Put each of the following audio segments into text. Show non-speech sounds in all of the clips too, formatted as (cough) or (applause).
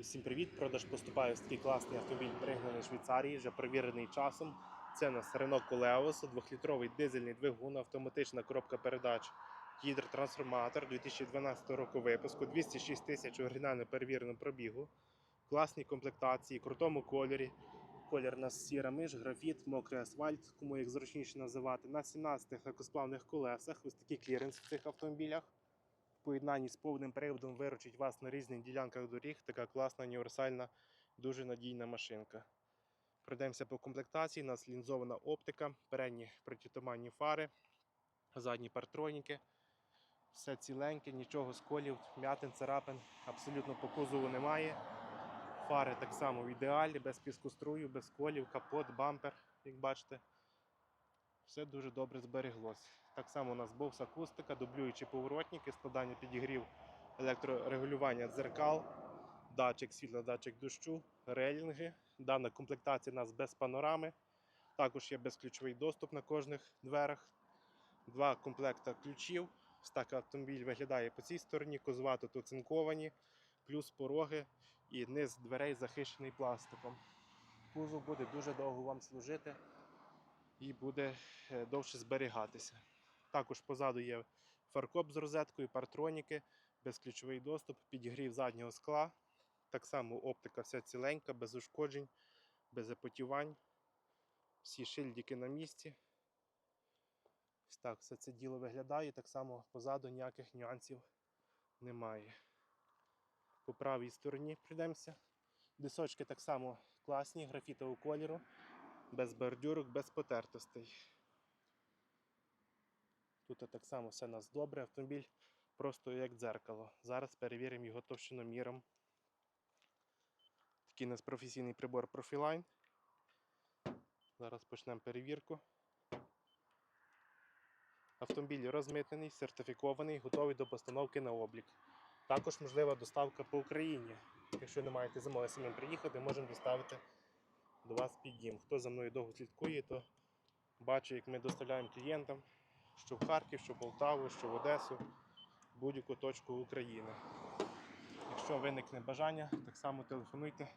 Усім привіт! Продаж поступає ось такий класний автомобіль, пригнаний з Швейцарії, вже перевірений часом. Це у нас Renault Coleos, 2-літровий дизельний двигун, автоматична коробка передач, гідротрансформатор 2012 року випуску, 206 тисяч оригінально перевіреного пробігу, класній комплектації, крутому кольорі. Колір у нас сіра миш, графіт, мокрий асфальт, кому як зручніше називати. На 17 легкосплавних колесах. Ось такий кліренс в цих автомобілях в поєднанні з повним приводом виручить вас на різних ділянках доріг. Така класна, універсальна, дуже надійна машинка. Пройдемося по комплектації. У нас лінзована оптика, передні протитуманні фари, задні партроніки. Все ціленьке, нічого сколів, м'ятин, царапин абсолютно по кузову немає. Фари так само в ідеалі, без піскострую, без колів, капот, бампер, як бачите. Все дуже добре збереглось. Так само у нас бокс акустика, дублюючі поворотники, складання підігрів, електрорегулювання дзеркал, датчик світла, датчик дощу, рейлінги. Дана комплектація у нас без панорами. Також є безключовий доступ на кожних дверах. Два комплекта ключів. Так автомобіль виглядає по цій стороні. Козва тут оцинковані, плюс пороги і низ дверей захищений пластиком. Кузов буде дуже довго вам служити і буде е, довше зберігатися. Також позаду є фаркоп з розеткою, партроніки, безключовий доступ, підігрів заднього скла. Так само оптика вся ціленька, без ушкоджень, без запотівань. Всі шильдики на місці. Так все це діло виглядає. Так само позаду ніяких нюансів немає. По правій стороні прийдемося. Дисочки так само класні, графітового кольору без бордюрок, без потертостей. Тут так само все у нас добре. Автомобіль просто як дзеркало. Зараз перевіримо його товщиноміром. Такий у нас професійний прибор Profiline. Зараз почнемо перевірку. Автомобіль розмитнений, сертифікований, готовий до постановки на облік. Також можлива доставка по Україні. Якщо не маєте змоги самим приїхати, можемо доставити до вас під. Хто за мною довго слідкує, то бачить, як ми доставляємо клієнтам, що в Харків, що в Полтаву, що в Одесу, будь-яку точку України. Якщо виникне бажання, так само телефонуйте,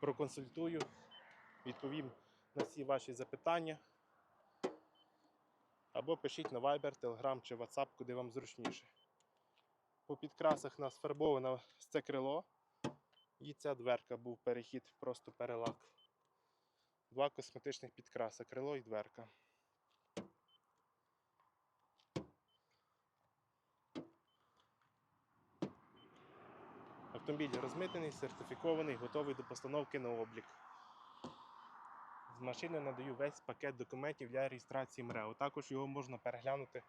проконсультую, відповім на всі ваші запитання. Або пишіть на Viber, Telegram чи WhatsApp, куди вам зручніше. По підкрасах нас фарбовано це крило. І ця дверка був перехід, просто перелак. Два косметичних підкраси, крило і дверка. Автомобіль розмитнений, сертифікований, готовий до постановки на облік. З машини надаю весь пакет документів для реєстрації МРЕО. Також його можна переглянути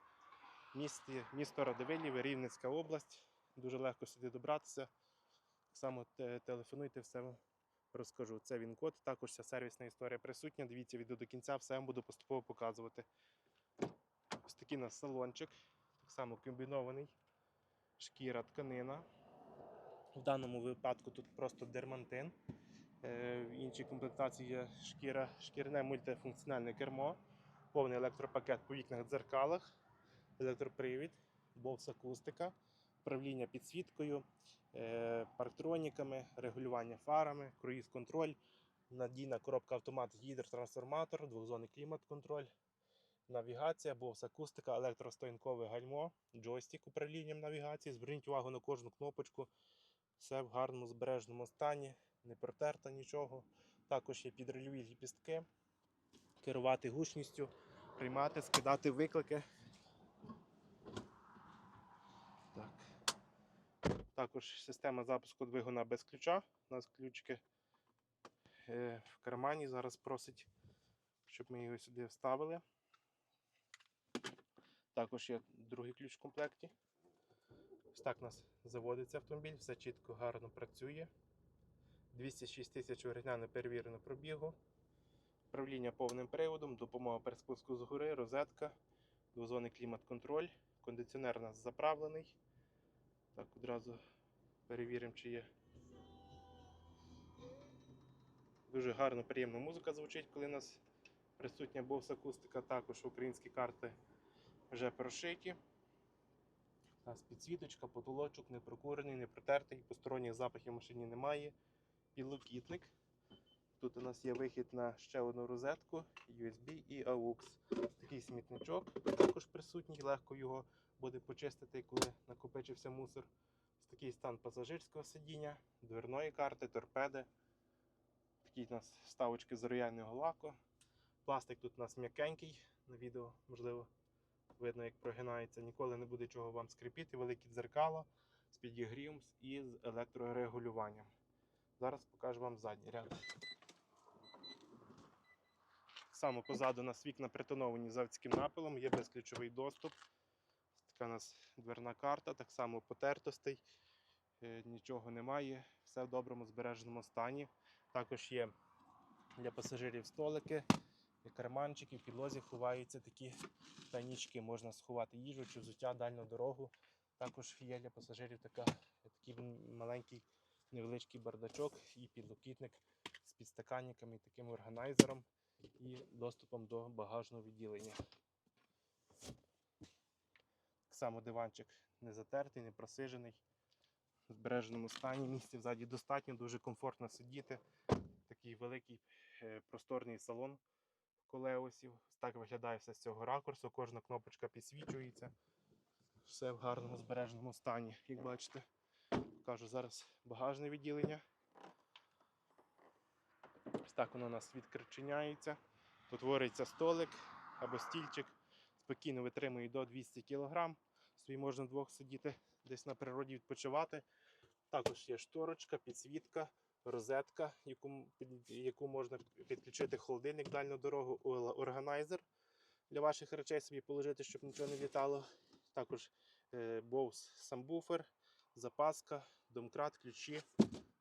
в місті, місто Радивилів, Рівненська область. Дуже легко сюди добратися. Так само телефонуйте, все розкажу. Це він код, також вся сервісна історія присутня. Дивіться відео до кінця, все вам буду поступово показувати. Ось такий у нас салончик, так само комбінований, шкіра, тканина. В даному випадку тут просто дермантин. Е, В іншій комплектації є шкіра, шкірне мультифункціональне кермо, повний електропакет по вікнах дзеркалах, електропривід, бокс акустика, управління підсвіткою, е, парктроніками, регулювання фарами, круїз-контроль, надійна коробка автомат, гідротрансформатор, двохзонний клімат-контроль, навігація, бокс акустика, електростоянкове гальмо, джойстик управлінням навігації. Зверніть увагу на кожну кнопочку. Все в гарному збережному стані, не протерто нічого. Також є підрульові ліпістки, керувати гучністю, приймати, скидати виклики. Також система запуску двигуна без ключа. У нас ключики е, в кармані. Зараз просить, щоб ми його сюди вставили. Також є другий ключ в комплекті. Ось так у нас заводиться автомобіль, все чітко, гарно працює. 206 тисяч оригінально перевірено пробігу. Управління повним приводом, допомога при спуску з гори, розетка, двозонний клімат-контроль, кондиціонер у нас заправлений. Так, одразу перевіримо, чи є. Дуже гарно, приємна музика звучить, коли у нас присутня бовс акустика. Також українські карти вже прошиті. У нас підсвіточка, потолочок, не прокурений, не протертий, посторонніх запахів в машині немає. Підлокітник. Тут у нас є вихід на ще одну розетку, USB і AUX. Такий смітничок також присутній, легко його буде почистити, коли накопичився мусор. Такий стан пасажирського сидіння, дверної карти, торпеди. Такі у нас вставочки з рояльного лаку. Пластик тут у нас м'якенький, на відео можливо видно, як прогинається. Ніколи не буде чого вам скрипіти. Великі дзеркала з підігрівом і з електрорегулюванням. Зараз покажу вам задній ряд. Само позаду у нас вікна притоновані заводським напилом, є безключовий доступ. Така у нас дверна карта, так само потертостей, е, нічого немає, все в доброму збереженому стані. Також є для пасажирів столики, карманчики, в підлозі ховаються такі тайнічки, можна сховати їжу чи взуття дальню дорогу. Також є для пасажирів така, такий маленький невеличкий бардачок і підлокітник з підстаканниками, і таким органайзером і доступом до багажного відділення. Само диванчик не затертий, не просижений, в збереженому стані. Місця ззаді достатньо, дуже комфортно сидіти. Такий великий е, просторний салон колеосів. Так виглядає все з цього ракурсу. Кожна кнопочка підсвічується. Все в гарному збереженому стані, як бачите. Покажу зараз багажне відділення. Ось так воно у нас відкричиняється. Утворюється столик або стільчик. Спокійно витримує до 200 кг. Собі можна вдвох сидіти десь на природі відпочивати. Також є шторочка, підсвітка, розетка, яку, під яку можна підключити холодильник, дальню дорогу, органайзер для ваших речей собі положити, щоб нічого не літало. Також е, Bose самбуфер, запаска, домкрат, ключі.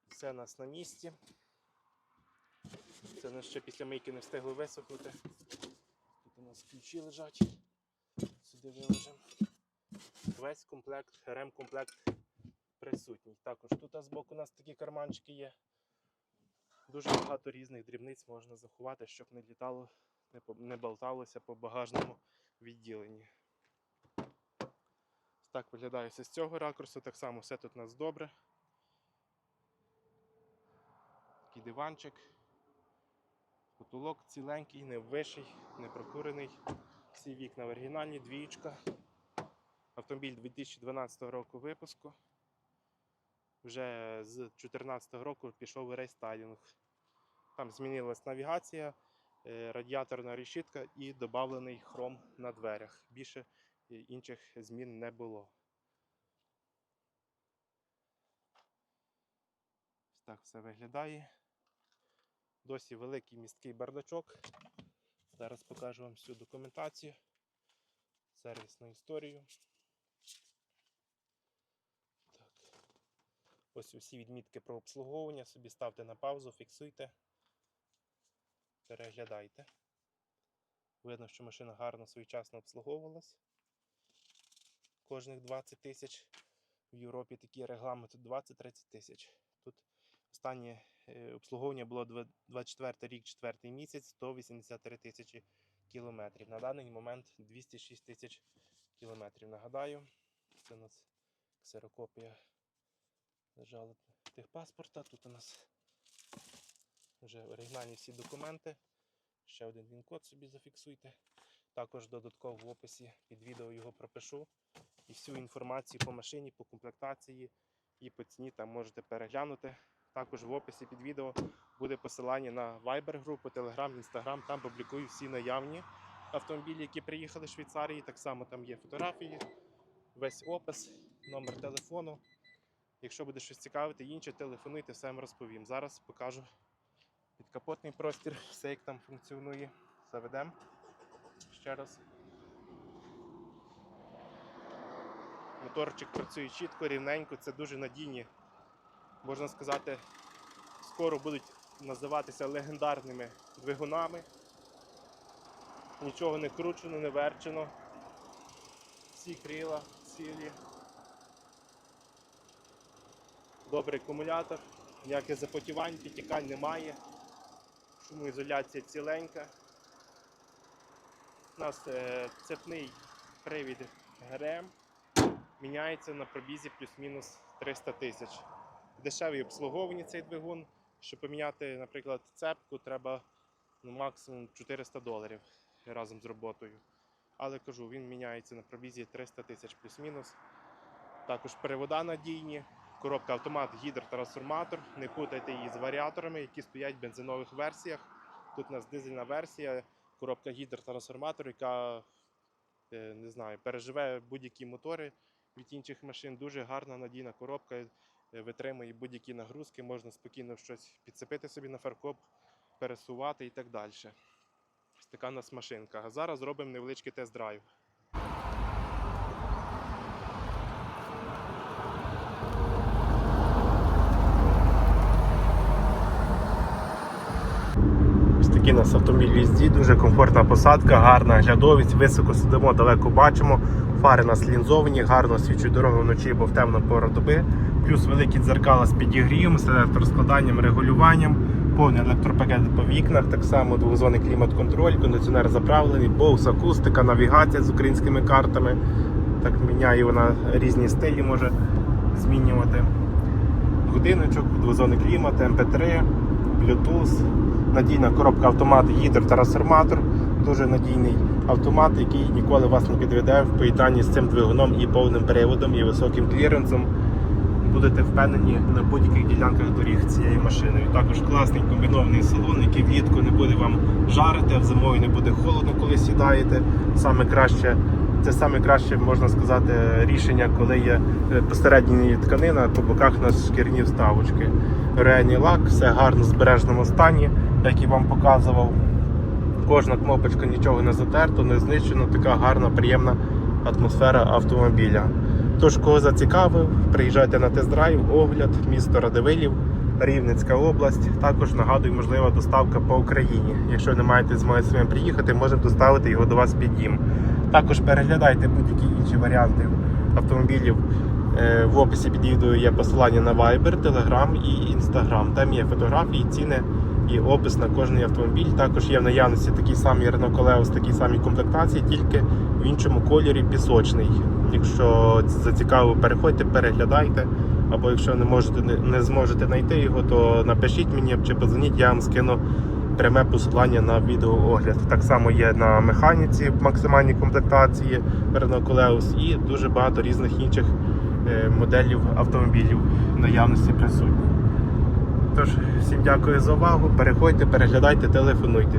Все у нас на місці. Це у нас ще після мийки не встигли висохнути. Тут у нас ключі лежать. Сюди виложимо. Весь комплект, ремкомплект присутній. Також тут з боку у нас такі карманчики є. Дуже багато різних дрібниць можна заховати, щоб не літало, не, болталося по багажному відділенні. Так виглядає все з цього ракурсу. Так само все тут у нас добре. Такий диванчик. Потолок ціленький, не ввиший, не прокурений. Всі вікна в оригінальні, двієчка. Автомобіль 2012 року випуску. Вже з 2014 року пішов рейстайлінг. Там змінилась навігація, е, радіаторна решітка і додавлений хром на дверях. Більше е, інших змін не було. Так все виглядає. Досі великий місткий бардачок. Зараз покажу вам всю документацію, сервісну історію. Ось усі відмітки про обслуговування. Собі ставте на паузу, фіксуйте, переглядайте. Видно, що машина гарно своєчасно обслуговувалась. Кожних 20 тисяч. В Європі такі регламенти 20-30 тисяч. Тут останнє е, обслуговування було два- 24 рік, 4 місяць, 183 тисячі кілометрів. На даний момент 206 тисяч кілометрів. Нагадаю, це у нас ксерокопія лежала техпаспорта. Тут у нас вже оригінальні всі документи. Ще один він-код собі зафіксуйте. Також додатково в описі під відео його пропишу. І всю інформацію по машині, по комплектації і по ціні там можете переглянути. Також в описі під відео буде посилання на Viber групу, Telegram, Instagram. Там публікую всі наявні автомобілі, які приїхали з Швейцарії. Так само там є фотографії, весь опис, номер телефону. Якщо буде щось цікавити, інше, телефонуйте, все вам розповім. Зараз покажу підкапотний простір, (laughs) все як там функціонує. Заведемо ще раз. Моторчик працює чітко, рівненько, це дуже надійні. Можна сказати, скоро будуть називатися легендарними двигунами. Нічого не кручено, не верчено. Всі крила цілі. Добрий акумулятор, ніяких запотівань, підтікань немає. Шумоізоляція ціленька. У нас е, цепний привід ГРМ. міняється на пробізі плюс-мінус 300 тисяч. Дешевий обслуговувані цей двигун. Щоб поміняти, наприклад, цепку, треба ну, максимум 400 доларів разом з роботою. Але кажу, він міняється на пробізі 300 тисяч плюс-мінус. Також перевода надійні, коробка автомат, гідротрансформатор. Не путайте її з варіаторами, які стоять в бензинових версіях. Тут у нас дизельна версія, коробка гідротрансформатор, яка е, не знаю, переживе будь-які мотори від інших машин. Дуже гарна надійна коробка, е, витримує будь-які нагрузки, можна спокійно щось підцепити собі на фаркоп, пересувати і так далі. Ось така у нас машинка. А зараз зробимо невеличкий тест-драйв. Ось такий у нас автомобіль їзді, дуже комфортна посадка, гарна глядовість, високо сидимо, далеко бачимо. Фари у нас лінзовані, гарно свічуть дорогу вночі, бо в темну пору доби. Плюс великі дзеркала з підігрівом, з електроскладанням, регулюванням, повний електропакет по вікнах, так само двохзонний клімат-контроль, кондиціонер заправлений, боус, акустика, навігація з українськими картами. Так міняє вона різні стилі, може змінювати. Годиночок, двозонний клімат, MP3, Bluetooth, надійна коробка автомат, гідротрансформатор, дуже надійний автомат, який ніколи вас не підведе в поєднанні з цим двигуном і повним приводом, і високим кліренсом. Будете впевнені на будь-яких ділянках доріг цією машиною. Також класний комбінований салон, який влітку не буде вам жарити, а зимою не буде холодно, коли сідаєте. Саме краще, це саме краще можна сказати рішення, коли є е, тканина, по боках у нас шкірні вставочки. Реальний лак, все гарно в збережному стані, як і вам показував. Кожна кнопочка нічого не затерто, не знищено, така гарна, приємна атмосфера автомобіля. Тож, кого зацікавив, приїжджайте на тест-драйв, огляд, місто Радивилів, Рівненська область. Також нагадую, можлива доставка по Україні. Якщо не маєте змоги своїм приїхати, можемо доставити його до вас під дім. Також переглядайте будь-які інші варіанти автомобілів. Е, В описі під відео є посилання на Viber, Telegram і Instagram. Там є фотографії, ціни і опис на кожний автомобіль. Також є в наявності такі самі Renault Coleos, такі самі комплектації, тільки в іншому кольорі пісочний. Якщо зацікавило, переходьте, переглядайте. Або якщо не можете не- зможете знайти його, то напишіть мені чи подзвоніть, я вам скину пряме посилання на відеоогляд. Так само є на механіці в максимальній комплектації Renault Coleos і дуже багато різних інших моделів автомобілів наявності присутні. Тож, всім дякую за увагу. Переходьте, переглядайте, телефонуйте.